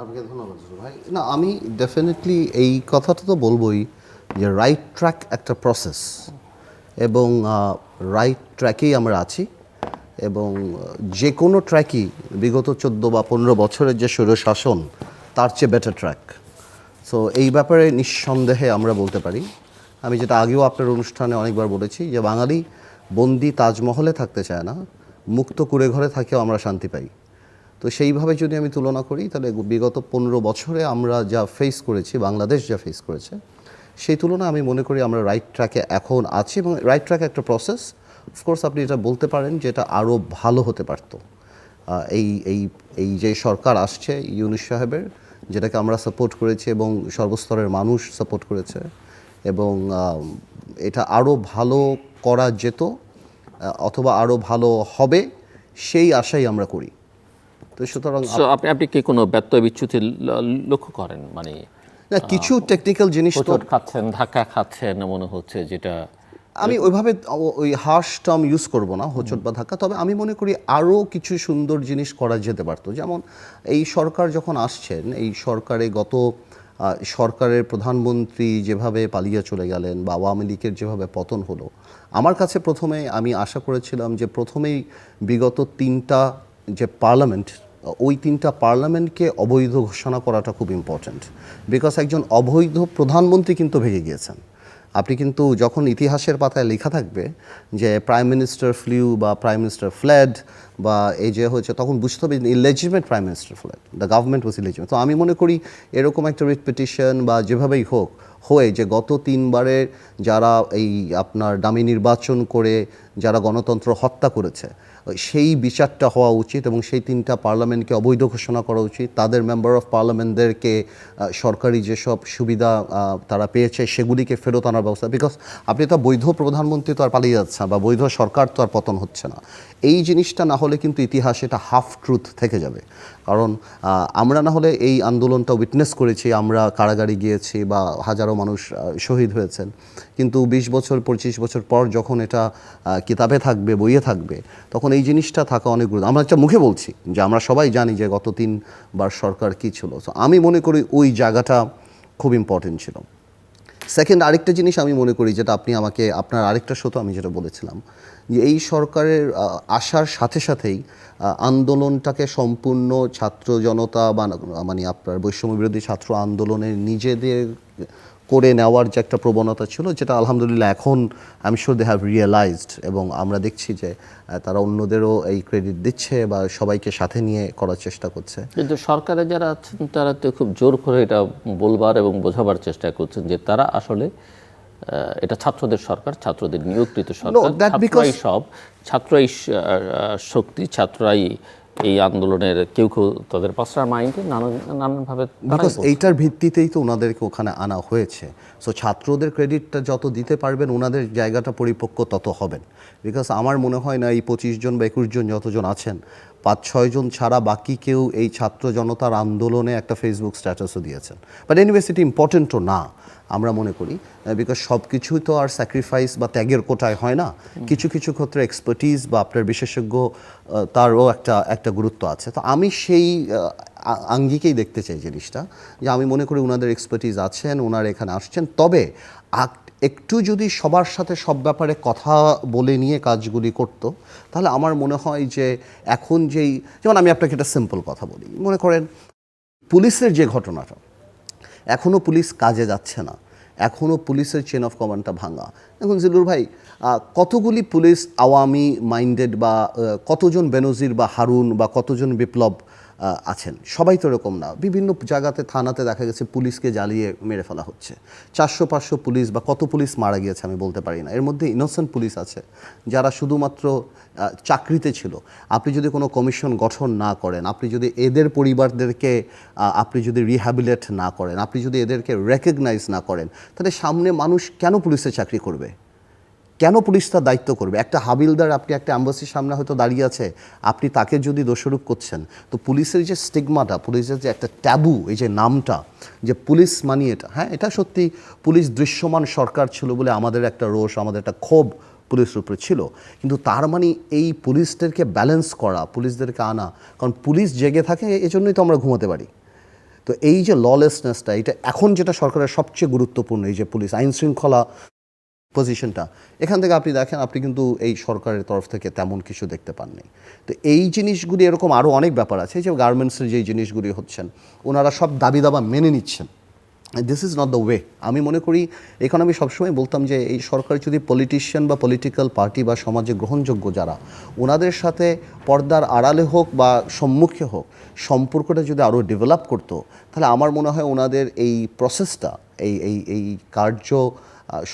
আপনাকে ধন্যবাদ ভাই। না, আমি ডেফিনেটলি এই কথাটা তো বলবোই যে রাইট ট্র্যাক একটা প্রসেস এবং রাইট ট্র্যাকেই আমরা আছি। এবং, যে কোনো ট্র্যাকই বিগত চোদ্দ বা পনেরো বছরের যে স্বৈরশাসন, তার চেয়ে বেটার ট্র্যাক সো এই ব্যাপারে নিঃসন্দেহে আমরা বলতে পারি। আমি যেটা আগেও আপনার অনুষ্ঠানে অনেকবার বলেছি যে বাঙালি বন্দি তাজমহলে থাকতে চায় না, মুক্ত কুড়ে ঘরে থাকেও আমরা শান্তি পাই। তো সেইভাবে যদি আমি তুলনা করি, তাহলে বিগত পনেরো বছরে আমরা যা ফেস করেছি, বাংলাদেশ যা ফেস করেছে, সেই তুলনায় আমি মনে করি আমরা রাইট ট্র্যাকে এখন আছি এবং রাইট ট্র্যাক একটা প্রসেস অফকোর্স আপনি এটা বলতে পারেন যে এটা আরও ভালো হতে পারতো। এই এই এই যে সরকার আসছে, ইউনুস সাহেবের, যেটাকে আমরা সাপোর্ট করেছি এবং সর্বস্তরের মানুষ সাপোর্ট করেছে এবং এটা আরও ভালো করা যেত অথবা আরও ভালো হবে, সেই আশাই আমরা করি। তো সুতরাং আপনি আপনি কি কোনো ব্যত্যয় বিচ্যুতি লক্ষ্য করেন? মানে না কিছু টেকনিক্যাল জিনিস তো খাচ্ছেন ধাক্কা খাচ্ছেন মনে হচ্ছে যেটা আমি ওইভাবে ওই হার্শ টার্ম ইউজ করব না হোঁচট বা ধাক্কা। তবে আমি মনে করি আরও কিছু সুন্দর জিনিস করা যেতে পারতো। যেমন এই সরকার যখন আসছেন এই সরকারে গত সরকারের প্রধানমন্ত্রী যেভাবে পালিয়ে চলে গেলেন বা আওয়ামী লীগের যেভাবে পতন হলো আমার কাছে প্রথমে আমি আশা করেছিলাম যে প্রথমেই বিগত তিনটা যে পার্লামেন্ট ওই তিনটা পার্লামেন্টকে অবৈধ ঘোষণা করাটা খুব ইম্পর্ট্যান্ট বিকজ একজন অবৈধ প্রধানমন্ত্রী কিন্তু ভেঙে গিয়েছেন। আপনি কিন্তু যখন ইতিহাসের পাতায় লেখা থাকবে যে প্রাইম মিনিস্টার ফ্লিউ বা প্রাইম মিনিস্টার ফ্ল্যাড বা এই যে হচ্ছে তখন বুঝতে হবে illegitimate prime minister fled the government was illegitimate তো আমি মনে করি এরকম একটা রিট পিটিশন বা যেভাবেই হোক, হয়ে যে গত তিনবারের যারা এই আপনার দামি নির্বাচন করে যারা গণতন্ত্র হত্যা করেছে, সেই বিচারটা হওয়া উচিত এবং সেই তিনটা পার্লামেন্টকে অবৈধ ঘোষণা করা উচিত। তাদের মেম্বার অফ পার্লামেন্টদেরকে সরকারি যেসব সুবিধা তারা পেয়েছে সেগুলিকে ফেরত আনার ব্যবস্থা বিকজ আপনি তো বৈধ প্রধানমন্ত্রী তো আর পালিয়ে যাচ্ছে না বা বৈধ সরকার তো আর পতন হচ্ছে না। এই জিনিসটা না হলে কিন্তু ইতিহাস এটা হাফ ট্রুথ থেকে যাবে। কারণ আমরা না হলে এই আন্দোলনটা উইটনেস করেছি, আমরা কারাগারে গিয়েছি বা হাজারো মানুষ শহীদ হয়েছেন। কিন্তু বিশ বছর, পঁচিশ বছর পর যখন এটা কিতাবে থাকবে, বইয়ে থাকবে, তখন এই জিনিসটা থাকা অনেক গুরুত্ব। আমরা একটা মুখে বলছি যে আমরা সবাই জানি যে গত তিনবার সরকার কী ছিল। তো আমি মনে করি ওই জায়গাটা খুব ইম্পর্টেন্ট ছিল। সেকেন্ড আরেকটা জিনিস আমি মনে করি যেটা আপনি আমাকে, আপনার আরেকটা শত আমি যেটা বলেছিলাম, যে এই সরকারের আসার সাথে সাথেই আন্দোলনটাকে সম্পূর্ণ ছাত্র জনতা বা মানে আপনার বৈষম্য বিরোধী ছাত্র আন্দোলনের নিজেদের করে নেওয়ার যে একটা প্রবণতা ছিল যেটা আলহামদুলিল্লাহ এখন আমি শিওর দে হ্যাভ রিয়েলাইজড এবং আমরা দেখছি যে তারা অন্যদেরও এই ক্রেডিট দিচ্ছে বা সবাইকে সাথে নিয়ে করার চেষ্টা করছে। কিন্তু সরকারে যারা আছেন তারা তো খুব জোর করে এটা বলবার এবং বোঝাবার চেষ্টা করছেন যে তারা আসলে এটা ছাত্রদের সরকার ছাত্রদের নিয়োগকৃত সরকার ছাত্রই সব ছাত্রই শক্তি ছাত্রই এই আন্দোলনের কেউ কেউ তাদের পাশার মাইন্ডে নানান নানানভাবে বিকজ এইটার ভিত্তিতেই তো ওনাদেরকে ওখানে আনা হয়েছে। সো ছাত্রদের ক্রেডিটটা যত দিতে পারবেন ওনাদের জায়গাটা পরিপক্ক তত হবেন। বিকজ আমার মনে হয় না এই পঁচিশ জন বা একুশ জন যতজন আছেন পাঁচ ছয় জন ছাড়া বাকি কেউ এই ছাত্র জনতার আন্দোলনে একটা ফেসবুক স্ট্যাটাসও দিয়েছেন। বাট এনিওয়েস এটি ইম্পর্টেন্টও না, আমরা মনে করি বিকজ সব কিছুই তো আর স্যাক্রিফাইস বা ত্যাগের কোটায় হয় না। কিছু কিছু ক্ষেত্রে এক্সপার্টিস বা আপনার বিশেষজ্ঞ তারও একটা একটা গুরুত্ব আছে। তো আমি সেই আঙ্গিকেই দেখতে চাই জিনিসটা, যে আমি মনে করি ওনাদের এক্সপার্টিস আছেন ওনারা এখানে আসছেন। তবে একটু যদি সবার সাথে সব ব্যাপারে কথা বলে নিয়ে কাজগুলি করতো, তাহলে আমার মনে হয় যে এখন যেই, যেমন আমি আপনাকে একটা সিম্পল কথা বলি। মনে করেন, পুলিশের যে ঘটনাটা এখনও পুলিশ কাজে যাচ্ছে না। এখনও পুলিশের চেন অফ কমান্ডটা ভাঙা। এখন জিলুর ভাই কতগুলি পুলিশ আওয়ামী মাইন্ডেড বা কতজন বেনজির বা হারুন বা কতজন বিপ্লব আছেন। সবাই তো এরকম না। বিভিন্ন জায়গাতে, থানাতে দেখা গেছে পুলিশকে জ্বালিয়ে মেরে ফেলা হচ্ছে। চারশো পাঁচশো পুলিশ বা কত পুলিশ মারা গিয়েছে আমি বলতে পারি না। এর মধ্যে ইনোসেন্ট পুলিশ আছে, যারা শুধুমাত্র চাকরিতে ছিল। আপনি যদি কোনো কমিশন গঠন না করেন, আপনি যদি এদের পরিবারদেরকে আপনি যদি রিহ্যাবিলেট না করেন, আপনি যদি এদেরকে রেকগনাইজ না করেন, তাহলে সামনে মানুষ কেন পুলিশে চাকরি করবে? কেন পুলিশ তার দায়িত্ব করবে? একটা হাবিলদার, আপনি একটা অ্যাম্বাসির সামনে হয়তো দাঁড়িয়ে আছে, আপনি তাকে যদি দোষারোপ করছেন, তো পুলিশের যে স্টিগমাটা, পুলিশের যে একটা ট্যাবু, এই যে নামটা, যে পুলিশ মানি এটা হ্যাঁ এটা সত্যি পুলিশ দৃশ্যমান সরকার ছিল বলে আমাদের একটা রোষ, আমাদের একটা ক্ষোভ পুলিশের উপরে ছিল। কিন্তু তার মানে এই পুলিশদেরকে ব্যালেন্স করা, পুলিশদেরকে আনা, কারণ পুলিশ জেগে থাকে, এজন্যই তো আমরা ঘুমাতে পারি। তো এই যে ললেসনেসটা এটা এখন যেটা সরকারের সবচেয়ে গুরুত্বপূর্ণ, এই যে পুলিশ আইন শৃঙ্খলা পজিশনটা এখান থেকে আপনি দেখেন, আপনি কিন্তু এই সরকারের তরফ থেকে তেমন কিছু দেখতে পাননি। তো এই জিনিসগুলি এরকম আরও অনেক ব্যাপার আছে যে গার্মেন্টসের যে জিনিসগুলি হচ্ছেন, ওনারা সব দাবি দাবা মেনে নিচ্ছেন। This is not the way আমি মনে করি, এখানে আমি সবসময় বলতাম যে এই সরকার যদি পলিটিশিয়ান বা পলিটিক্যাল পার্টি বা সমাজে গ্রহণযোগ্য যারা, ওনাদের সাথে পর্দার আড়ালে হোক বা সম্মুখে হোক, সম্পর্কটা যদি আরও ডেভেলপ করতো, তাহলে আমার মনে হয় ওনাদের এই প্রসেসটা এই এই এই কার্য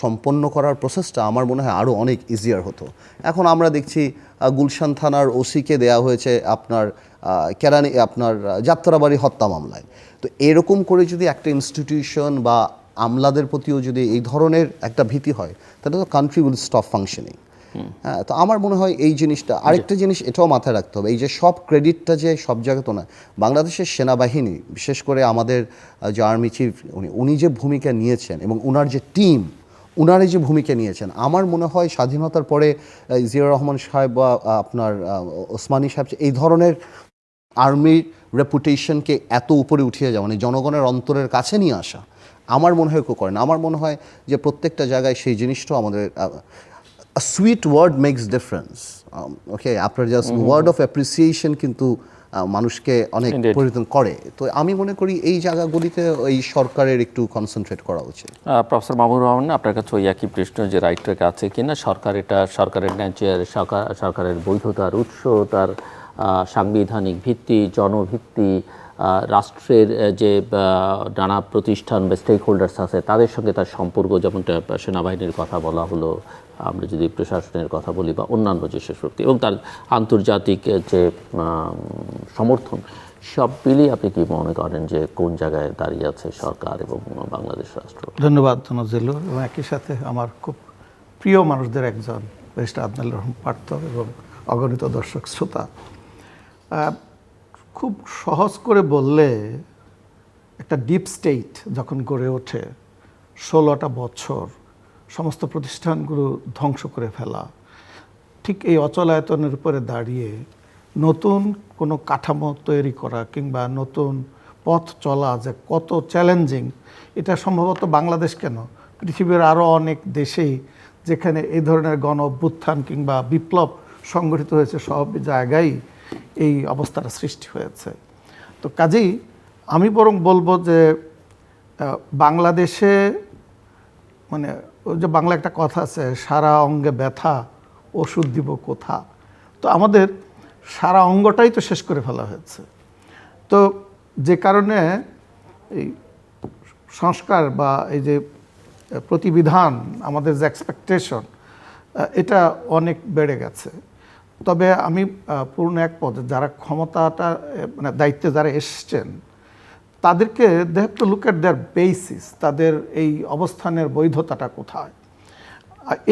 সম্পন্ন করার প্রসেসটা আমার মনে হয় আরও অনেক ইজিয়ার হতো। এখন আমরা দেখছি গুলশান থানার ওসিকে দেয়া হয়েছে আপনার কেরানি আপনার যাত্রাবাড়ি হত্যা মামলায়। তো এরকম করে যদি একটা ইনস্টিটিউশন বা আমলাদের প্রতিও যদি এই ধরনের একটা ভীতি হয় তাহলে তো কান্ট্রি উইল স্টপ ফাংশনিং হ্যাঁ তো আমার মনে হয় এই জিনিসটা আরেকটা জিনিস এটাও মাথায় রাখতে হবে এই যে সব ক্রেডিটটা যে সব জায়গায় তো নয় বাংলাদেশের সেনাবাহিনী বিশেষ করে আমাদের যে আর্মি চিফ উনি উনি যে ভূমিকা নিয়েছেন এবং ওনার যে টিম উনারে যে ভূমিকা নিয়েছেন আমার মনে হয় স্বাধীনতার পরে জিয়াউর রহমান সাহেব বা আপনার ওসমানী সাহেব এই ধরনের আর্মির রেপুটেশনকে এত উপরে উঠিয়ে যাওয়া মানে জনগণের অন্তরের কাছে নিয়ে আসা আমার মনে হয় কেউ করে না। আমার মনে হয় যে প্রত্যেকটা জায়গায় সেই জিনিসটাও আমাদের sweet word makes difference okay আপনার জাস্ট ওয়ার্ড অফ অ্যাপ্রিসিয়েশন কিন্তু মানুষকে অনেক পরিবর্তন করে। তো আমি মনে করি এই জায়গাগুলিতে এই সরকারের একটু কনসেন্ট্রেট করা উচিত। প্রফেসর মাহবুব রহমান আপনার কাছে ওই একই প্রশ্ন যে রাইট ট্র্যাক আছে কিনা? সরকার এটা সরকারের ন্যাচার সরকার সরকারের বৈধতার উৎস তার সাংবিধানিক ভিত্তি জনভিত্তি রাষ্ট্রের যে নানা প্রতিষ্ঠান বা স্টেক হোল্ডার্স আছে, তাদের সঙ্গে তার সম্পর্ক যেমনটা সেনাবাহিনীর কথা বলা হলো, আমরা যদি প্রশাসনের কথা বলি বা অন্যান্য যেসব শক্তি এবং তার আন্তর্জাতিক যে সমর্থন, সব মিলিয়ে আপনি কি মনে করেন যে কোন জায়গায় দাঁড়িয়ে আছে সরকার এবং বাংলাদেশ রাষ্ট্র? ধন্যবাদ নজিলুর এবং একই সাথে আমার খুব প্রিয় মানুষদের একজন ব্যারিস্টার আদনাল রহমান পার্থ এবং অগণিত দর্শক শ্রোতা। খুব সহজ করে বললে একটা ডিপ স্টেট যখন গড়ে ওঠে, ষোলোটা বছর সমস্ত প্রতিষ্ঠানগুলো ধ্বংস করে ফেলা, ঠিক এই অচলায়তনের উপরে দাঁড়িয়ে নতুন কোনো কাঠামো তৈরি করা কিংবা নতুন পথ চলা যে কত চ্যালেঞ্জিং এটা সম্ভবত বাংলাদেশ কেন? পৃথিবীর আরও অনেক দেশেই যেখানে এই ধরনের গণ অভ্যুত্থান কিংবা বিপ্লব সংগঠিত হয়েছে সব জায়গায় এই অবস্থার সৃষ্টি হয়েছে। তো কাজেই আমি বরং বলব যে বাংলাদেশে মানে যে বাংলা একটা কথা আছে, সারা অঙ্গে ব্যথা, ওষুধ দিব কোথা? তো আমাদের সারা অঙ্গটাই তো শেষ করে ফেলা হয়েছে। তো যে কারণে এই সংস্কার বা এই যে প্রতিবিধান, আমাদের যে এক্সপেকটেশন এটা অনেক বেড়ে গেছে। তবে আমি পূর্ণ এক পদে যারা ক্ষমতাটা মানে দায়িত্বে যারা এসছেন, তাদেরকে they have to look at their basis তাদের এই অবস্থানের বৈধতাটা কোথায়?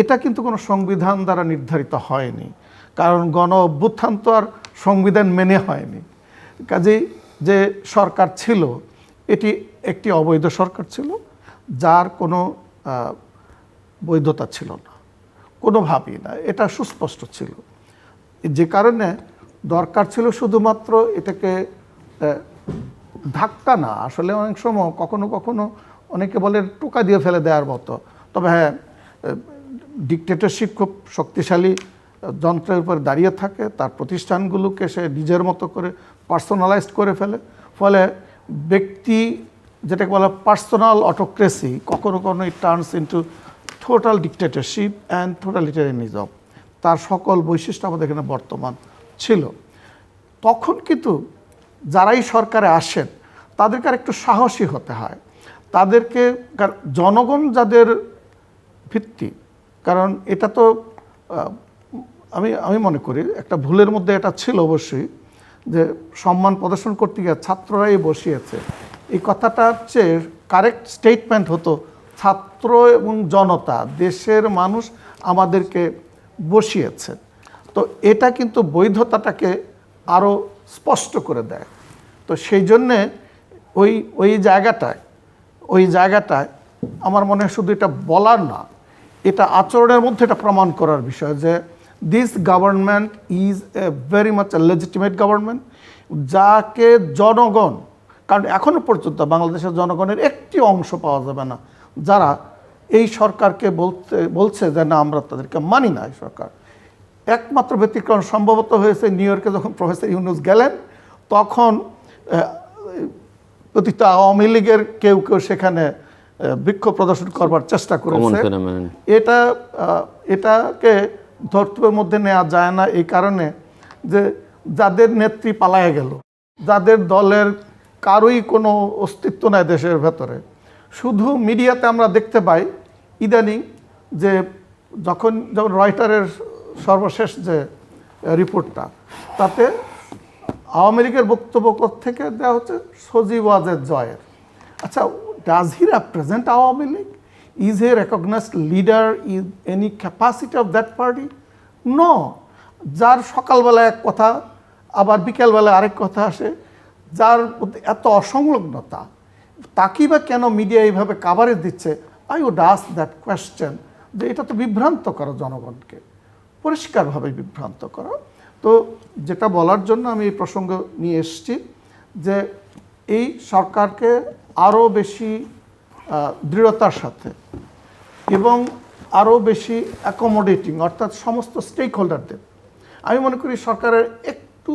এটা কিন্তু কোনো সংবিধান দ্বারা নির্ধারিত হয়নি। কারণ গণ অভ্যুত্থান তো আর সংবিধান মেনে হয়নি। কাজেই যে সরকার ছিল, এটি একটি অবৈধ সরকার ছিল, যার কোনো বৈধতা ছিল না। কোনোভাবেই না। এটা সুস্পষ্ট ছিল। যে কারণে দরকার ছিল শুধুমাত্র এটাকে ধাক্কা না, আসলে অনেক সময় কখনো কখনো অনেকে বলে টোকা দিয়ে ফেলে দেওয়ার মতো। তবে হ্যাঁ ডিকটেটরশিপ খুব শক্তিশালী যন্ত্রের উপর দাঁড়িয়ে থাকে, তার প্রতিষ্ঠানগুলোকে সে নিজের মতো করে পার্সোনালাইজড করে ফেলে। ফলে ব্যক্তি যেটাকে বলা পার্সোনাল অটোক্রেসি কখনো কখনো it turns into total dictatorship and totalitarianism তার সকল বৈশিষ্ট্য আমাদের এখানে বর্তমান ছিল। তখন কিন্তু যারাই সরকারে আসেন, তাদেরকে আর একটু সাহসী হতে হয়। তাদেরকে জনগণ যাদের ভিত্তি, কারণ এটা তো আমি আমি মনে করি একটা ভুলের মধ্যে এটা ছিল অবশ্যই, যে সম্মান প্রদর্শন করতে গিয়ে ছাত্ররাই বসিয়েছে। এই কথাটা হচ্ছে কারেক্ট স্টেটমেন্ট হতো, ছাত্র এবং জনতা, দেশের মানুষ আমাদেরকে বসিয়েছে তো এটা কিন্তু বৈধতাটাকে আরও স্পষ্ট করে দেয়। তো সেই জন্যে ওই ওই জায়গাটায় ওই জায়গাটায় আমার মনে হয় শুধু এটা বলার না, এটা আচরণের মধ্যে এটা প্রমাণ করার বিষয় যে this government is a very much a legitimate government যাকে জনগণ, কারণ এখনও পর্যন্ত বাংলাদেশের জনগণের একটি অংশ পাওয়া যাবে না, যারা এই সরকারকে বলতে বলছে যে না আমরা তাদেরকে মানি না এই সরকার। একমাত্র ব্যতিক্রম সম্ভবত হয়েছে নিউ ইয়র্কে যখন প্রফেসর ইউনুস গেলেন তখন প্রতিটা আওয়ামী লীগের কেউ কেউ সেখানে বিক্ষোভ প্রদর্শন করবার চেষ্টা করেছে। এটা এটাকে ধর্তব্যের মধ্যে নেওয়া যায় না এই কারণে যে যাদের নেত্রী পালায় গেল যাদের দলের কারোই কোনো অস্তিত্ব নাই দেশের ভেতরে শুধু মিডিয়াতে আমরা দেখতে পাই, ইদানিং যে যখন যখন রয়টারের সর্বশেষ যে রিপোর্টটা, তাতে আওয়ামী লীগের বক্তব্য থেকে দেওয়া হচ্ছে? সজীব ওয়াজেদ জয়ের। আচ্ছা does he represent Awami League? Is he recognized leader is any capacity of that party no যার সকালবেলা এক কথা, আবার বিকেলবেলা আরেক কথা আসে, যার এত অসংলগ্নতা তাকেই বা কেন মিডিয়া এইভাবে কাভারেজ দিচ্ছে? I would ask that question যে এটা তো বিভ্রান্ত করো জনগণকে। পরিষ্কারভাবে বিভ্রান্ত করা। তো যেটা বলার জন্য আমি এই প্রসঙ্গ নিয়ে এসেছি, যে এই সরকারকে আরও বেশি দৃঢ়তার সাথে এবং আরও বেশি অ্যাকোমোডেটিং অর্থাৎ সমস্ত স্টেক হোল্ডারদের আমি মনে করি সরকারের একটু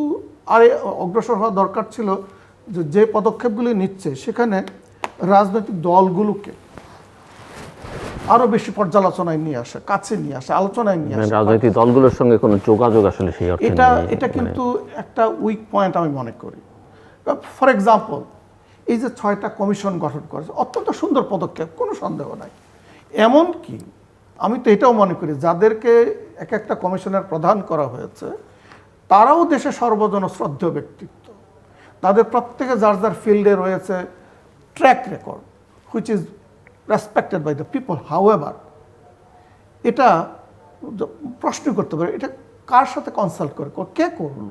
আরে অগ্রসর হওয়া দরকার ছিল যে যে পদক্ষেপগুলি নিচ্ছে সেখানে রাজনৈতিক দলগুলোকে আরও বেশি পর্যালোচনায় নিয়ে আসে কাছে নিয়ে আসে আলোচনায় নিয়ে মানে আসে। রাজনৈতিক দলগুলোর সঙ্গে কোনো যোগাযোগ আসলে সেই অর্থে এটা এটা মানে কিন্তু একটা উইক পয়েন্ট আমি মনে করি। ফর এক্সাম্পল এই যে ছয়টা কমিশন গঠন করেছে অত্যন্ত সুন্দর পদক্ষেপ কোনো সন্দেহ নাই। এমন কি আমি তো এটাও মনে করি যাদেরকে এক একটা কমিশনের প্রধান করা হয়েছে তারাও দেশে সর্বজন শ্রদ্ধেয় ব্যক্তিত্ব তাদের প্রত্যেকে যার যার ফিল্ডে রয়েছে track record which is respected by the people however এটা প্রশ্ন করতে পারে, এটা কার সাথে কনসাল্ট করে কে করল?